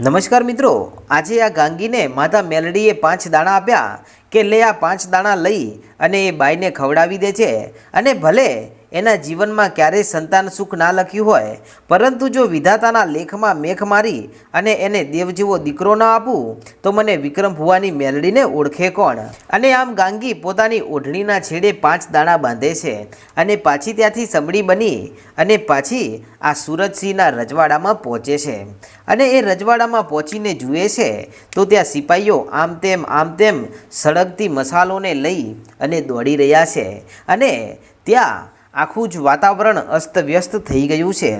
નમસ્કાર મિત્રો, આજે આ ગાંગીને માતા મેલડીએ પાંચ દાણા આપ્યા કે લે આ પાંચ દાણા લઈ અને એ બાઈને ખવડાવી દે છે. અને ભલે એના જીવનમાં ક્યારેય સંતાન સુખ ના લખ્યું હોય, પરંતુ જો વિધાતાના લેખમાં મેખ મારી અને એને દેવ જેવો દીકરો ના આપું, તો મને વિક્રમ ભુવાની મેલડીને ઓળખે કોણ? અને આમ ગાંગી પોતાની ઓઢણીના છેડે પાંચ દાણા બાંધે છે અને પાછી ત્યાંથી સમડી બની અને પાછી આ સુરતસિંહના રજવાડામાં પહોંચે છે. અને એ રજવાડામાં પહોંચીને જુએ છે, તો ત્યાં સિપાહીઓ આમ તેમ આમ તેમ સળગતી મસાલોને લઈ અને દોડી રહ્યા છે. અને ત્યાં આખું જ વાતાવરણ અસ્તવ્યસ્ત થઈ ગયું છે.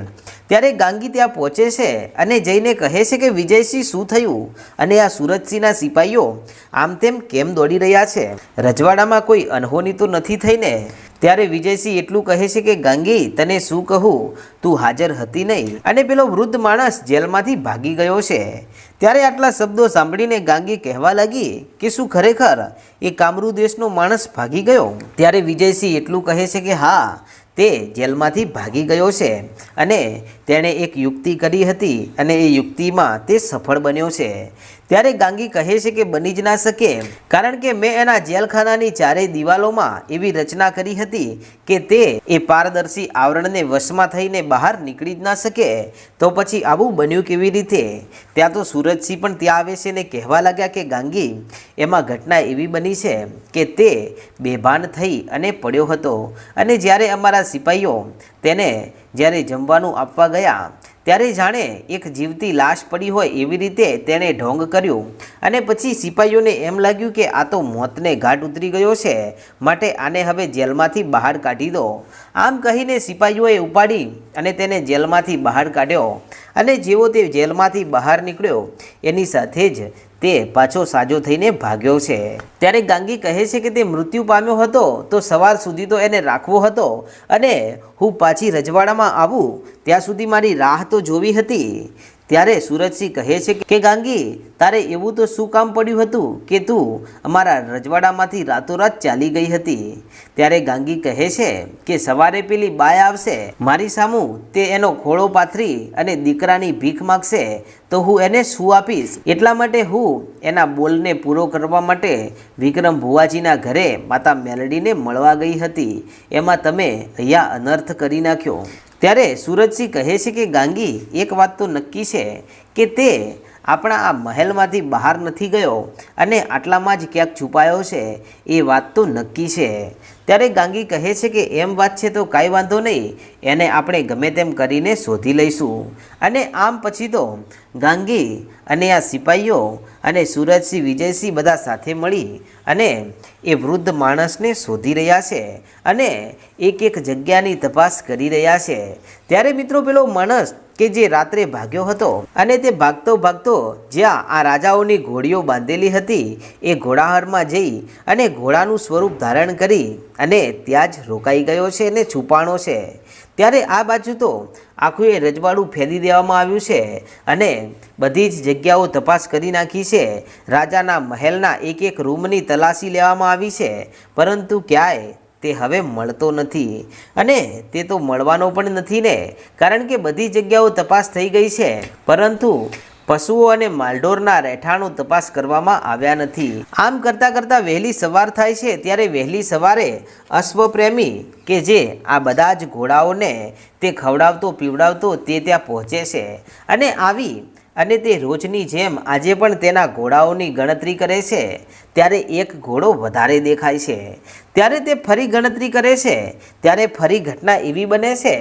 ત્યારે ગાંગી ત્યાં પહોંચે છે અને જઈને કહે છે કે વિજયસિંહ શું થયું? અને આ સુરતસિંહના સિપાહીઓ આમ તેમ કેમ દોડી રહ્યા છે? રજવાડામાં કોઈ અનહોની તો નથી થઈને? ત્યારે વિજયસિંહ એટલું કહે છે કે, ગાંગી, તને શું કહું? તું હાજર હતી નહીં. અને પેલો વૃદ્ધ માણસ જેલમાંથી ભાગી ગયો છે. ત્યારે આટલા શબ્દો સાંભળીને ગાંગી કહેવા લાગી કે, શું ખરેખર એ કામરૂ દેશનો માણસ ભાગી ગયો? ત્યારે વિજયસિંહ એટલું કહે છે કે, હા તે જેલમાંથી ભાગી ગયો છે અને તેણે એક યુક્તિ કરી હતી અને એ યુક્તિમાં તે સફળ બન્યો છે. ત્યારે ગાંગી કહે છે કે બની જ ના શકે, કારણ કે મેં એના જેલખાનાની ચારેય દિવાલોમાં એવી રચના કરી હતી કે તે એ પારદર્શી આવરણને વશમાં થઈને બહાર નીકળી જ ના શકે. તો પછી આવું બન્યું કેવી રીતે? ત્યાં તો સુરજસિંહ પણ ત્યાં આવે છે ને કહેવા લાગ્યા કે ગાંગી, એમાં ઘટના એવી બની છે કે તે બેભાન થઈ અને પડ્યો હતો. અને જ્યારે અમારા સિપાહીઓ તેને જ્યારે જમવાનું આપવા ગયા ત્યારે જાણે એક જીવતી લાશ પડી હોય એવી રીતે તેણે ઢોંગ કર્યું. અને પછી સિપાહીઓને એમ લાગ્યું કે આ તો મોતને ઘાટ ઉતરી ગયો છે, માટે આને હવે જેલમાંથી બહાર કાઢી દો. આમ કહીને સિપાહીઓએ ઉપાડી અને તેને જેલમાંથી બહાર કાઢ્યો. અને જેવો તે જેલમાંથી બહાર નીકળ્યો, એની સાથે જ તે પાછો સાજો થઈને ભાગ્યો છે. ત્યારે ગાંગી કહે છે કે તે મૃત્યુ પામ્યો હતો, તો સવાર સુધી તો એને રાખવો હતો અને હું પાછી રજવાડામાં આવું, ત્યાં સુધી મારી રાહ તો જોવી હતી. ત્યારે સુરજસિંહ કહે છે કે ગાંગી, તારે એવું તો શું કામ પડ્યું હતું કે તું અમારા રજવાડામાંથી રાતોરાત ચાલી ગઈ હતી? ત્યારે ગાંગી કહે છે કે, સવારે પેલી બાય આવશે, મારી સામું તે એનો ખોળો પાથરી અને દીકરાની ભીખ માગશે, તો હું એને શું આપીશ? એટલા માટે હું એના બોલને પૂરો કરવા માટે વિક્રમ ભુવાજીના ઘરે માતા મેલડીને મળવા ગઈ હતી. એમાં તમે અહીંયા અનર્થ કરી નાખ્યો. ત્યારે સુરજસિંહ કહે છે કે, ગાંગી, એક વાત તો નક્કી છે કે તે આપણા આ મહેલમાંથી બહાર નથી ગયો અને આટલામાં જ ક્યાંક છુપાયો છે. એ વાત તો નક્કી છે. ત્યારે ગાંગી કહે છે કે એમ વાત છે તો કાંઈ વાંધો નહીં, એને આપણે ગમે તેમ કરીને શોધી લઈશું. અને આમ પછી તો ગાંગી અને આ સિપાહીઓ અને સુરજસિંહ, વિજયસિંહ બધા સાથે મળી અને એ વૃદ્ધ માણસને શોધી રહ્યા છે અને એક એક જગ્યાની તપાસ કરી રહ્યા છે. ત્યારે મિત્રો, પેલો માણસ કે જે રાત્રે ભાગ્યો હતો અને તે ભાગતો ભાગતો જ્યાં આ રાજાઓની ઘોડીઓ બાંધેલી હતી, એ ઘોડાહારમાં જઈ અને ઘોડાનું સ્વરૂપ ધારણ કરી અને ત્યાં જ રોકાઈ ગયો છે અને છુપાણો છે. ત્યારે આ બાજુ તો આખું એ રજવાડું ફેરી દેવામાં આવ્યું છે અને બધી જ જગ્યાઓ તપાસ કરી નાખી છે. રાજાના મહેલના એક એક રૂમની તલાશી લેવામાં આવી છે. પરંતુ ક્યાંય તે હવે મળતો નથી. અને તે તો મળવાનો પણ નથી ને, કારણ કે બધી જગ્યાઓ તપાસ થઈ ગઈ છે. પરંતુ પશુઓ અને માલઢોરના રહેઠાણો તપાસ કરવામાં આવ્યા નથી. આમ કરતાં કરતાં વહેલી સવાર થાય છે, ત્યારે વહેલી સવારે અશ્વપ્રેમી કે જે આ બધા જ ઘોડાઓને તે ખવડાવતો પીવડાવતો તે ત્યાં પહોંચે છે. અને આવી અને તે રોજની જેમ આજે પણ તેના ઘોડાઓની ગણતરી કરે છે, ત્યારે એક ઘોડો વધારે દેખાય છે. ત્યારે તે ફરી ગણતરી કરે છે, ત્યારે ફરી ઘટના એવી બને છે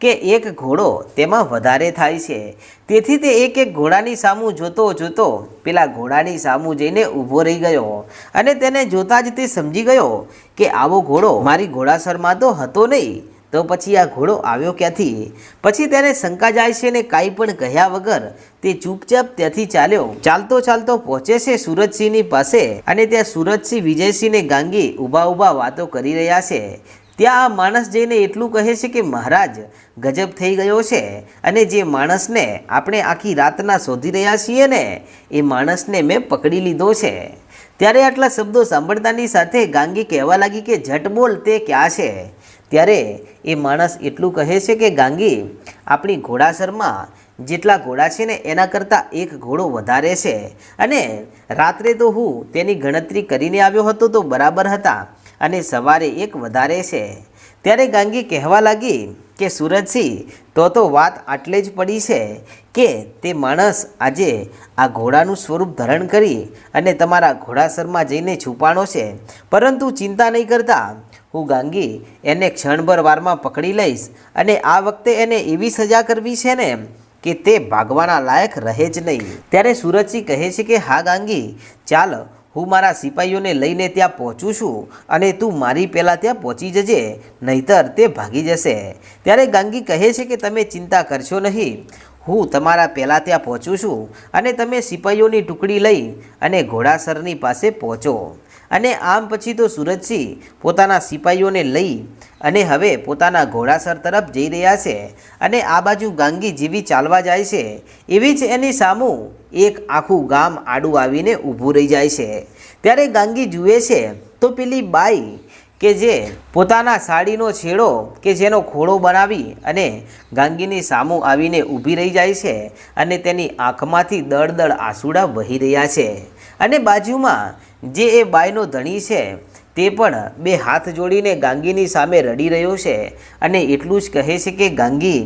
કે એક ઘોડો તેમાં વધારે થાય છે. તેથી તે એક એક ઘોડાની સામું જોતો જોતો પેલા ઘોડાની સામું જઈને ઊભો રહી ગયો અને તેને જોતાં જ તે સમજી ગયો કે આવો ઘોડો મારી ઘોડાસરમાં તો હતો નહીં તો પછી આ ઘોડો આવ્યો ક્યાંથી? પછી તેને શંકા જાય છે ને કાંઈ પણ કહ્યા વગર તે ચૂપચાપ ત્યાંથી ચાલ્યો. ચાલતો ચાલતો પહોંચે છે સુરજસિંહની પાસે અને ત્યાં સુરજસિંહ વિજયસિંહને ગાંગી ઊભા ઊભા વાતો કરી રહ્યા છે. ત્યાં આ માણસ જઈને એટલું કહે છે કે મહારાજ, ગજબ થઈ ગયો છે અને જે માણસને આપણે આખી રાતના શોધી રહ્યા છીએ ને, એ માણસને મેં પકડી લીધો છે. ત્યારે આટલા શબ્દો સાંભળતાની સાથે ગાંગી કહેવા લાગી કે ઝટ બોલ, તે ક્યાં છે? ત્યારે એ માણસ એટલું કહે છે કે, ગાંગી, આપણી ઘોડાસરમાં જેટલા ઘોડા છે ને, એના કરતાં એક ઘોડો વધારે છે. અને રાત્રે તો હું તેની ગણતરી કરીને આવ્યો હતો તો બરાબર હતા અને સવારે એક વધારે છે. ત્યારે ગાંગી કહેવા લાગી કે સુરજસિંહ, તો તો વાત આટલે જ પડી છે કે તે માણસ આજે આ ઘોડાનું સ્વરૂપ ધારણ કરી અને તમારા ઘોડાસરમાં જઈને છુપાણો છે. પરંતુ ચિંતા નહીં કરતા. હું ગાંગી એને ક્ષણભર વારમાં પકડી લઈશ અને આ વખતે એને એવી સજા કરવી છે ને કે તે ભાગવાના લાયક રહે જ નહીં. ત્યારે સુરજસિંહ કહે છે કે, હા ગાંગી, ચાલ હું મારા સિપાહીઓને લઈને ત્યાં પહોંચું છું અને તું મારી પહેલાં ત્યાં પહોંચી જજે, નહીતર તે ભાગી જશે. ત્યારે ગાંગી કહે છે કે તમે ચિંતા કરશો નહીં. હું તમારા પહેલાં ત્યાં પહોંચું છું અને તમે સિપાહીઓની ટુકડી લઈ અને ઘોડાસરની પાસે પહોંચો. અને આમ પછી તો સુરજસિંહ પોતાના સિપાહીઓને લઈ અને હવે પોતાના ઘોડાસર તરફ જઈ રહ્યા છે અને આ બાજુ ગાંગી જેવી ચાલવા જાય છે. એવી જ એની સામું એક આખું ગામ આડું આવીને ઊભું રહી જાય છે. ત્યારે ગાંગી જુએ છે તો પેલી બાઈ કે જે પોતાના સાડીનો છેડો કે જેનો ખોળો બનાવી અને ગાંગીની સામું આવીને ઊભી રહી જાય છે અને તેની આંખમાંથી દળદળ આંસુડા વહી રહ્યા છે. અને બાજુમાં જે એ બાઈનો ધણી છે તે પણ બે હાથ જોડીને ગાંગીની સામે રડી રહ્યો છે અને એટલું જ કહે છે કે, ગાંગી,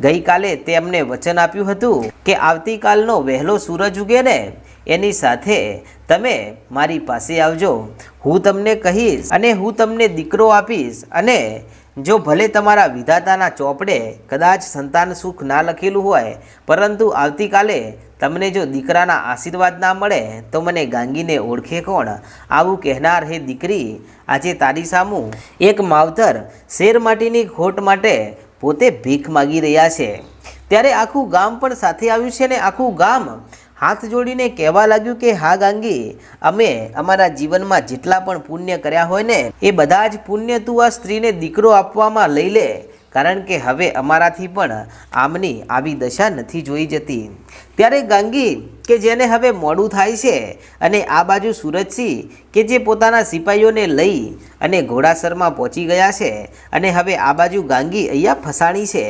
ગઈકાલે તેમને વચન આપ્યું હતું કે આવતીકાલનો વહેલો સૂરજ ઉગે ને એની સાથે તમે મારી પાસે આવજો. હું તમને કહીશ અને હું તમને દીકરો આપીશ અને જો ભલે તમારા વિધાતાના ચોપડે કદાચ સંતાન સુખ ના લખેલું હોય, પરંતુ આવતીકાલે તમને જો દીકરાના આશીર્વાદ ના મળે, તો મને ગાંગીને ઓળખે કોણ? આવું કહેનાર હે દીકરી, આજે તારી સામું એક માવતર શેર માટીની ખોટ માટે પોતે ભીખ માગી રહ્યા છે. ત્યારે આખું ગામ પણ સાથે આવ્યું છે ને આખું ગામ હાથ જોડીને કહેવા લાગ્યું કે, હા ગાંગી, અમે અમારા જીવનમાં જેટલા પણ પુણ્ય કર્યા હોય ને, એ બધા જ પુણ્ય તું આ સ્ત્રીને દીકરો આપવામાં લઈ લે. કારણ કે હવે અમારાથી પણ આમની આવી દશા નથી જોઈ જતી. ત્યારે ગાંગી કે જેને હવે મોડું થાય છે અને આ બાજુ સુરજસિંહ કે જે પોતાના સિપાહીઓને લઈ અને ઘોડાસરમાં પહોંચી ગયા છે અને હવે આ બાજુ ગાંગી અહીંયા ફસાણી છે.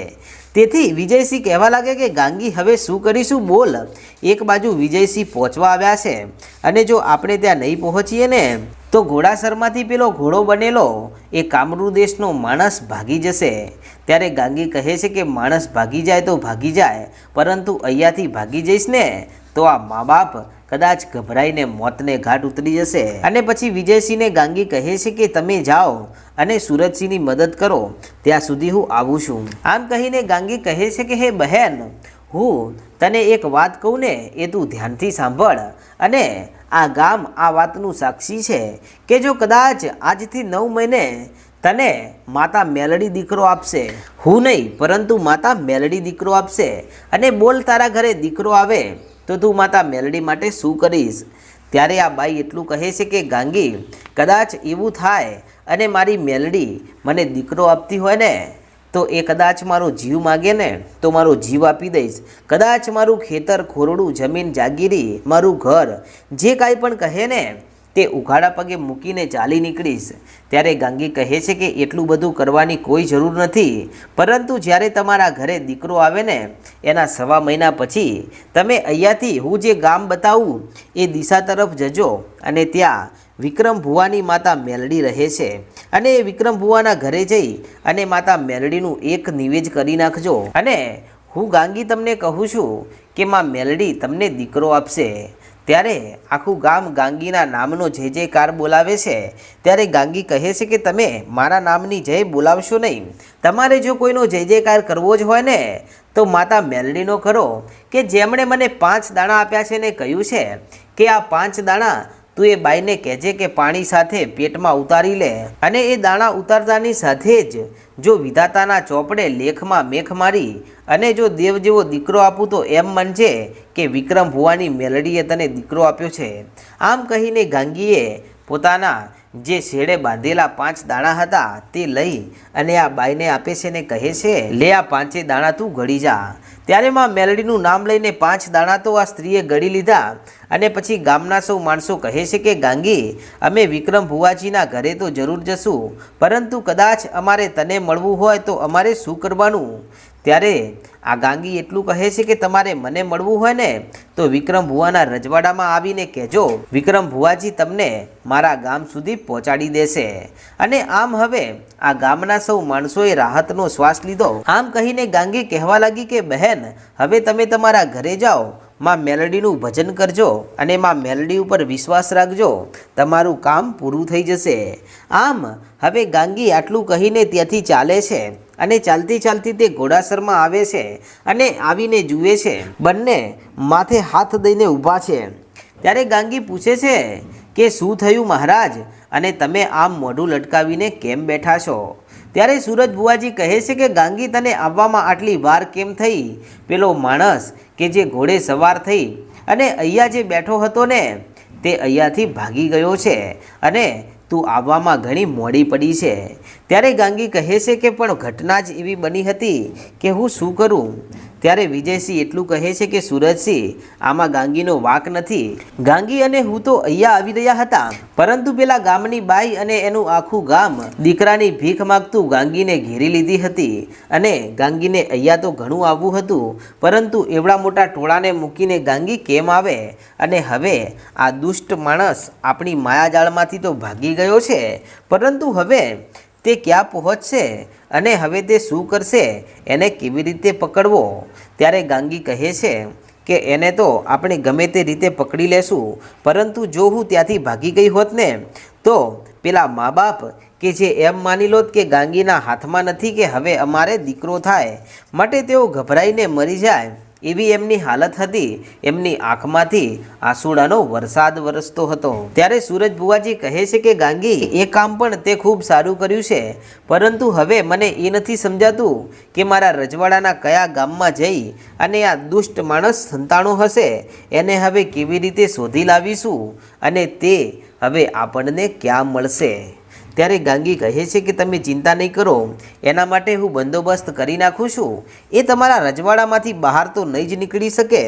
તેથી વિજયસિંહ કહેવા લાગે કે, ગાંગી, હવે શું કરીશું? બોલ. એક બાજુ વિજયસિંહ પહોંચવા આવ્યા છે. અને જો આપણે ત્યાં નહીં પહોંચીએ ને, તો ઘોડાસરમાંથી પેલો ઘોડો બનેલો. એ કામરૂ દેશનો માણસ ભાગી જશે. ત્યારે ગાંગી કહે છે કે, માણસ ભાગી જાય તો ભાગી જાય, પરંતુ અહીંયાથી ભાગી જઈશ ને, તો આ મા બાપ કદાચ ગભરાઈને મોતને ઘાટ ઉતરી જશે. અને પછી વિજયસિંહને ગાંગી કહે છે કે તમે જાઓ અને સુરજસિંહની મદદ કરો, ત્યાં સુધી હું આવું છું. આમ કહીને ગાંગી કહે છે કે, હે બહેન, હું તને એક વાત કહું ને, એ તું ધ્યાનથી સાંભળ. અને આ ગામ આ વાતનું સાક્ષી છે કે જો કદાચ આજથી નવ મહિને તને માતા મેલડી દીકરો આપશે. હું નહીં, પરંતુ માતા મેલડી દીકરો આપશે. અને બોલ તારા ઘરે દીકરો આવે. તો તું માતા મેલડી માટે શું કરીશ? ત્યારે આ બાઈ એટલું કહે છે કે, ગાંગી, કદાચ એવું થાય અને મારી મેલડી મને દીકરો આપતી હોય ને, તો એ કદાચ મારો જીવ માગે ને, તો મારો જીવ આપી દઈશ. કદાચ મારું ખેતર ખોરડું જમીન જાગીરી, મારું ઘર, જે કાંઈ પણ કહે ને તે ઉઘાડા પગે મૂકીને ચાલી નીકળીશ. ત્યારે ગાંગી કહે છે કે એટલું બધું કરવાની કોઈ જરૂર નથી. પરંતુ જ્યારે તમારા ઘરે દીકરો આવે ને, એના સવા મહિના પછી તમે અહીંયાથી હું જે ગામ બતાવું, એ દિશા તરફ જજો અને ત્યાં વિક્રમ ભુવાની માતા મેલડી રહે છે. અને એ વિક્રમ ભુવાના ઘરે જઈ અને માતા મેલડીનું એક નિવેદ કરી નાખજો. અને હું ગાંગી તમને કહું છું કે માં મેલડી તમને દીકરો આપશે. ત્યારે આખું ગામ ગાંગીના નામનો જય જયકાર બોલાવે છે, ત્યારે ગાંગી કહે છે કે તમે મારા નામની જય બોલાવશો નહીં. તમારે જો કોઈનો જય જયકાર કરવો જ હોય ને, તો માતા મેલડીનો કરો કે જેમણે મને પાંચ દાણા આપ્યા છે ને કહ્યું છે કે આ પાંચ દાણા તું એ બાઈને કહેજે કે પાણી સાથે પેટમાં ઉતારી લે. અને એ દાણા ઉતારતાની સાથે જ જો વિધાતાના ચોપડે લેખમાં મેખ મારી અને જો દેવ જેવો દીકરો આપું તો એમ મનજે કે વિક્રમ ભુવાની મેલડીએ તને દીકરો આપ્યો છે. આમ કહીને ગાંગીએ પોતાના જે શેડે બાંધેલા પાંચ દાણા હતા તે લઈ અને આ બાઈને આપે છે ને કહે છે, લે આ પાંચે દાણા તું ઘડી જા. ત્યારે માં મેલડીનું નામ લઈને પાંચ દાણા તો આ સ્ત્રીએ ગળી લીધા અને પછી ગામના સૌ માણસો કહે છે કે, ગાંગી, અમે વિક્રમ ભુવાજીના ઘરે તો જરૂર જશું, પરંતુ કદાચ અમારે તને મળવું હોય તો અમારે શું કરવાનું? ત્યારે આ ગાંગી એટલું કહે છે કે તમારે મને મળવું હોય ને, તો વિક્રમ ભુવાના રજવાડામાં આવીને કહેજો, વિક્રમ ભુવાજી તમને મારા ગામ સુધી પહોંચાડી દેશે. અને આમ હવે આ ગામના સૌ માણસોએ રાહતનો શ્વાસ લીધો. આમ કહીને ગાંગી કહેવા લાગી કે, બહેન, હવે તમે તમારા ઘરે જાઓ, માં મેલડીનું ભજન કરજો અને માં મેલડી ઉપર વિશ્વાસ રાખજો, તમારું કામ પૂરું થઈ જશે. આમ હવે ગાંગી આટલું કહીને ત્યાંથી ચાલે છે. અને ચાલતી ચાલતી તે ઘોડાસરમાં આવે છે અને આવીને જુએ છે. બંને માથે હાથ દઈને ઊભા છે. ત્યારે ગાંગી પૂછે છે કે, શું થયું મહારાજ? અને તમે આમ મોઢું લટકાવીને કેમ બેઠા છો? ત્યારે સૂરજ બુવાજી કહે છે કે, ગાંગી, તને આવવામાં આટલી વાર કેમ થઈ? પેલો માણસ કે જે ઘોડે સવાર થઈ અને અહીંયા જે બેઠો હતો ને, તે અહીંયાથી ભાગી ગયો છે અને તું આવવામાં ઘણી મોડી પડી છે. ત્યારે ગાંગી કહે છે કે, પણ ઘટના જ એવી બની હતી કે હું શું કરું? ત્યારે વિજયસિંહ એટલું કહે છે કે સુરજસિંહ આમાં ગાંગીનો વાક નથી. ગાંગી અને હું તો અહીંયા આવી રહ્યા હતા. પરંતુ પેલા ગામની બાઈ અને એનું આખું ગામ દીકરાની ભીખ માગતું ગાંગીને ઘેરી લીધી હતી. અને ગાંગીને અહીંયા તો ઘણું આવવું હતું. પરંતુ એવડા મોટા ટોળાને મૂકીને ગાંગી કેમ આવે? અને હવે આ દુષ્ટ માણસ આપણી માયાજાળમાંથી તો ભાગી ગયો છે. પરંતુ હવે તે ક્યાં પહોંચશે? અને હવે તે શું કરશે? એને કેવી રીતે પકડવો? ત્યારે ગાંગી કહે છે કે એને તો આપણે ગમે તે રીતે પકડી લેશું, પરંતુ જો હું ત્યાંથી ભાગી ગઈ હોત ને, તો પેલા મા બાપ કે જે એમ માની લોત કે ગાંગીના હાથમાં નથી કે હવે અમારે દીકરો થાય, માટે તેઓ ગભરાઈને મરી જાય. એવી એમની હાલત હતી, એમની આંખમાંથી આંસુડાનો વરસાદ વરસતો હતો. ત્યારે સૂરજ બુવાજી કહે છે કે, ગાંગી, એ કામ પણ તે ખૂબ સારું કર્યું છે. પરંતુ હવે મને એ નથી સમજાતું કે મારા રજવાડાના કયા ગામમાં જઈ અને આ દુષ્ટ માણસ સંતાણો હશે. એને હવે કેવી રીતે શોધી લાવીશું અને તે હવે આપણને ક્યાં મળશે? ત્યારે ગાંગી કહે છે કે તમે ચિંતા નહીં કરો, એના માટે હું બંદોબસ્ત કરી નાખું છું. એ તમારા રજવાડામાંથી બહાર તો નહીં જ નીકળી શકે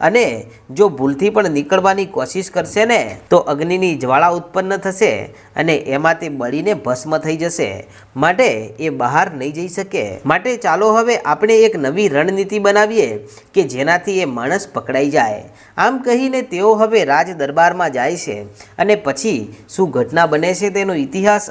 અને જો ભૂલથી પણ નીકળવાની કોશિશ કરશે ને, તો અગ્નિની જ્વાળા ઉત્પન્ન થશે અને એમાં તે બળીને ભસ્મ થઈ જશે. માટે એ બહાર નહીં જઈ શકે. માટે ચાલો હવે આપણે એક નવી રણનીતિ બનાવીએ કે જેનાથી એ માણસ પકડાઈ જાય. આમ કહીને તેઓ હવે રાજ દરબારમાં જાય છે અને પછી શું ઘટના બને છે તેનો ઇતિહાસ